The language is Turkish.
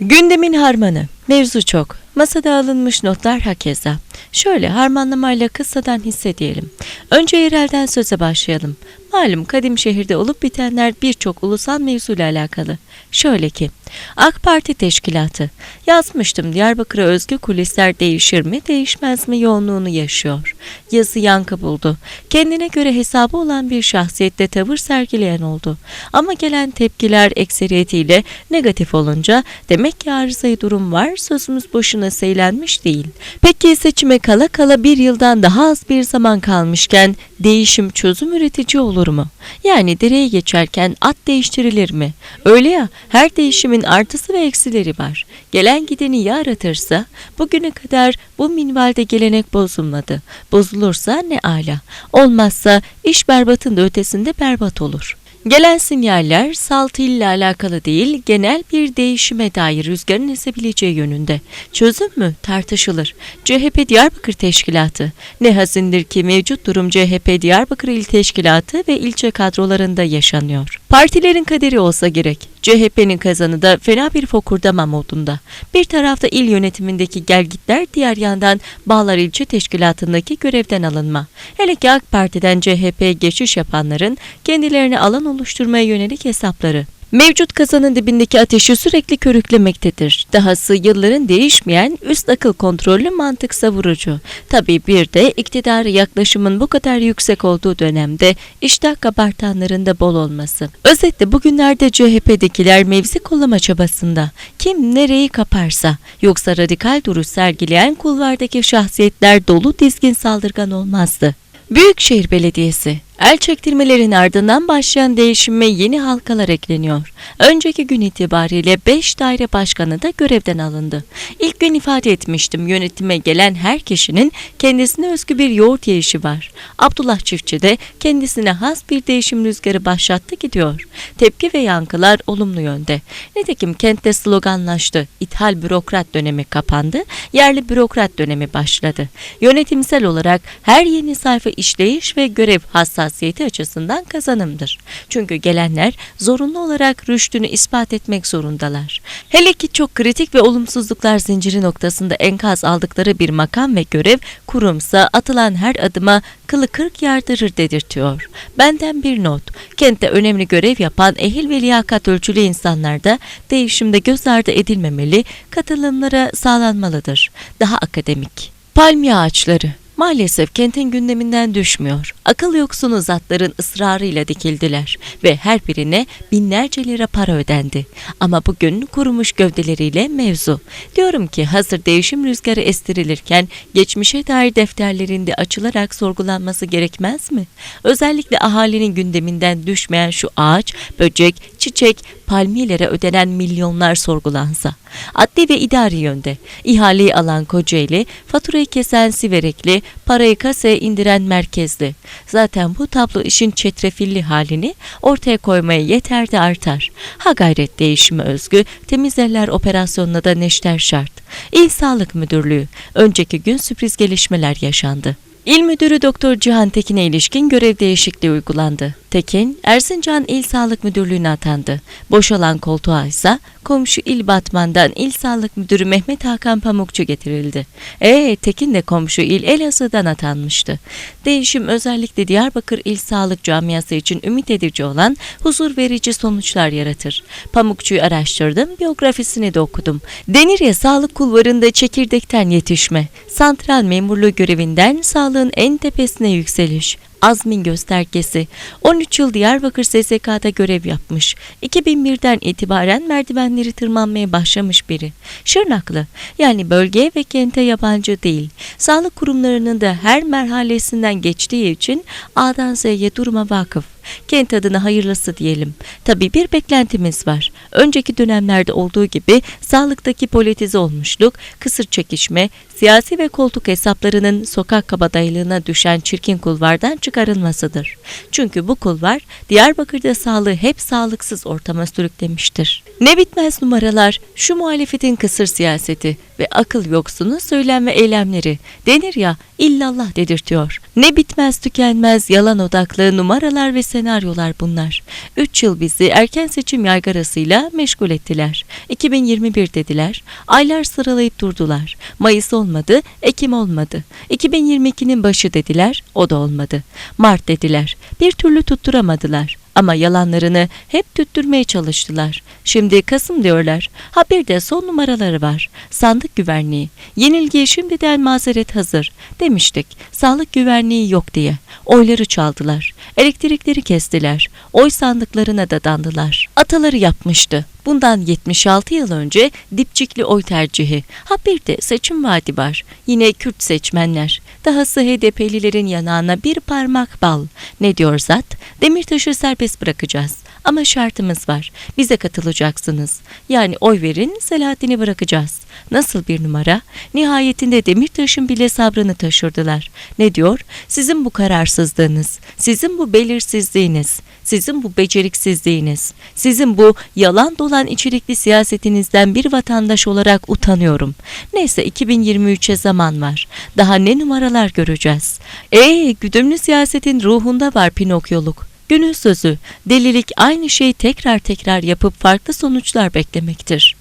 Gündemin harmanı. Mevzu çok. Masada alınmış notlar hakeza. Şöyle harmanlamayla kıssadan hissediyelim. Önce yerelden söze başlayalım. Malum kadim şehirde olup bitenler birçok ulusal mevzuyla alakalı. Şöyle ki, AK Parti teşkilatı. Yazmıştım Diyarbakır'a özgü kulisler değişir mi değişmez mi yoğunluğunu yaşıyor. Yazı yankı buldu. Kendine göre hesabı olan bir şahsiyette tavır sergileyen oldu. Ama gelen tepkiler ekseriyetiyle negatif olunca demek ki arızayı durum var sözümüz boşuna seylenmiş değil. Peki seçime kala kala bir yıldan daha az bir zaman kalmışken değişim çözüm üretici olur mu? Yani direğe geçerken at değiştirilir mi? Öyle ya her değişimin artısı ve eksileri var. Gelen gideni ya aratırsa bugüne kadar bu minvalde gelenek bozulmadı. Bozulursa ne ala. Olmazsa iş berbatın da ötesinde berbat olur. Gelen sinyaller saltı ile alakalı değil, genel bir değişime dair rüzgarın esebileceği yönünde. Çözüm mü? Tartışılır. CHP Diyarbakır Teşkilatı. Ne hazindir ki mevcut durum CHP Diyarbakır İl Teşkilatı ve ilçe kadrolarında yaşanıyor. Partilerin kaderi olsa gerek. CHP'nin kazanı da fena bir fokurdama modunda. Bir tarafta il yönetimindeki gelgitler, diğer yandan Bağlar İlçe Teşkilatı'ndaki görevden alınma. Hele ki AK Parti'den CHP'ye geçiş yapanların kendilerine alan oluşturmaya yönelik hesapları. Mevcut kazanın dibindeki ateşi sürekli körüklemektedir. Dahası yılların değişmeyen üst akıl kontrollü mantık savurucu. Tabii bir de iktidara yaklaşımın bu kadar yüksek olduğu dönemde iştah kabartanların da bol olması. Özetle bugünlerde CHP'dekiler mevzi kollama çabasında. Kim nereyi kaparsa yoksa radikal duruş sergileyen kulvardaki şahsiyetler dolu dizgin saldırgan olmazdı. Büyükşehir Belediyesi El çektirmelerin ardından başlayan değişime yeni halkalar ekleniyor. Önceki gün itibariyle 5 daire başkanı da görevden alındı. İlk gün ifade etmiştim yönetime gelen her kişinin kendisine özgü bir yoğurt yiyişi var. Abdullah Çiftçi de kendisine has bir değişim rüzgarı başlattı gidiyor. Tepki ve yankılar olumlu yönde. Nitekim kentte sloganlaştı. İthal bürokrat dönemi kapandı, yerli bürokrat dönemi başladı. Yönetimsel olarak her yeni sayfa işleyiş ve görev hassas hassasiyeti açısından kazanımdır. Çünkü gelenler zorunlu olarak rüştünü ispat etmek zorundalar. Hele ki çok kritik ve olumsuzluklar zinciri noktasında enkaz aldıkları bir makam ve görev kurumsa atılan her adıma kılı kırk yardırır dedirtiyor. Benden bir not. Kentte önemli görev yapan ehil ve liyakat ölçülü insanlarda değişimde göz ardı edilmemeli, katılımlara sağlanmalıdır. Daha akademik. Palmiye ağaçları maalesef kentin gündeminden düşmüyor. Akıl yoksunu zatların ısrarıyla dikildiler ve her birine binlerce lira para ödendi. Ama bugün kurumuş gövdeleriyle mevzu. Diyorum ki hazır değişim rüzgarı estirilirken geçmişe dair defterlerinde açılarak sorgulanması gerekmez mi? Özellikle ahalinin gündeminden düşmeyen şu ağaç, böcek, çiçek, palmiyelere ödenen milyonlar sorgulansa. Adli ve idari yönde ihaleyi alan Kocaeli, faturayı kesen Siverekli, parayı kasaya indiren Merkezli. Zaten bu tablo işin çetrefilli halini ortaya koymaya yeter de artar. Ha gayret değişimi özgü, temiz eller operasyonuna da neşter şart. İl Sağlık Müdürlüğü, önceki gün sürpriz gelişmeler yaşandı. İl Müdürü Doktor Cihan Tekin'e ilişkin görev değişikliği uygulandı. Tekin, Erzincan İl Sağlık Müdürlüğü'ne atandı. Boşalan koltuğa ise komşu İl Batman'dan İl Sağlık Müdürü Mehmet Hakan Pamukçu getirildi. E Tekin de komşu İl Elazığ'dan atanmıştı. Değişim özellikle Diyarbakır İl Sağlık Camiası için ümit edici olan huzur verici sonuçlar yaratır. Pamukçu'yu araştırdım, biyografisini de okudum. Denir ya sağlık kulvarında çekirdekten yetişme, santral memurluğu görevinden sağlığın en tepesine yükseliş azmin göstergesi. 13 yıl Diyarbakır SSK'da görev yapmış. 2001'den itibaren merdivenleri tırmanmaya başlamış biri. Şırnaklı, yani bölgeye ve kente yabancı değil. Sağlık kurumlarının da her merhalesinden geçtiği için A'dan Z'ye duruma vakıf. Kent adına hayırlısı diyelim. Tabii bir beklentimiz var. Önceki dönemlerde olduğu gibi sağlıktaki politize olmuşluk, kısır çekişme, siyasi ve koltuk hesaplarının sokak kabadaylığına düşen çirkin kulvardan çıkarılmasıdır. Çünkü bu kulvar Diyarbakır'da sağlığı hep sağlıksız ortama sürüklemiştir. Ne bitmez numaralar, şu muhalefetin kısır siyaseti, ve akıl yoksunu söylem ve eylemleri. Denir ya illallah dedirtiyor. Ne bitmez tükenmez yalan odaklı numaralar ve senaryolar bunlar. 3 yıl bizi erken seçim yaygarasıyla meşgul ettiler. 2021 dediler. Aylar sıralayıp durdular. Mayıs olmadı, Ekim olmadı. 2022'nin başı dediler, o da olmadı. Mart dediler. Bir türlü tutturamadılar. Ama yalanlarını hep tüttürmeye çalıştılar. Şimdi Kasım diyorlar. Ha bir de son numaraları var. Sandık güvenliği. Yenilgiye şimdiden mazeret hazır. Demiştik. Sağlık güvenliği yok diye. Oyları çaldılar. Elektrikleri kestiler. Oy sandıklarına da dandılar. Ataları yapmıştı. Bundan 76 yıl önce dipçikli oy tercihi. Ha bir de seçim vaadi var. Yine Kürt seçmenler. Dahası HDP'lilerin yanağına bir parmak bal. Ne diyor zat? Demirtaş'ı serbest bırakacağız. Ama şartımız var. Bize katılacaksınız. Yani oy verin, Selahattin'i bırakacağız. Nasıl bir numara? Nihayetinde Demirtaş'ın bile sabrını taşırdılar. Ne diyor? Sizin bu kararsızlığınız, sizin bu belirsizliğiniz, sizin bu beceriksizliğiniz, sizin bu yalan dolan içerikli siyasetinizden bir vatandaş olarak utanıyorum. Neyse 2023'e zaman var. Daha ne numaralar göreceğiz. Ee, güdümlü siyasetin ruhunda var Pinokyoluk. Günün sözü, delilik aynı şeyi tekrar tekrar yapıp farklı sonuçlar beklemektir.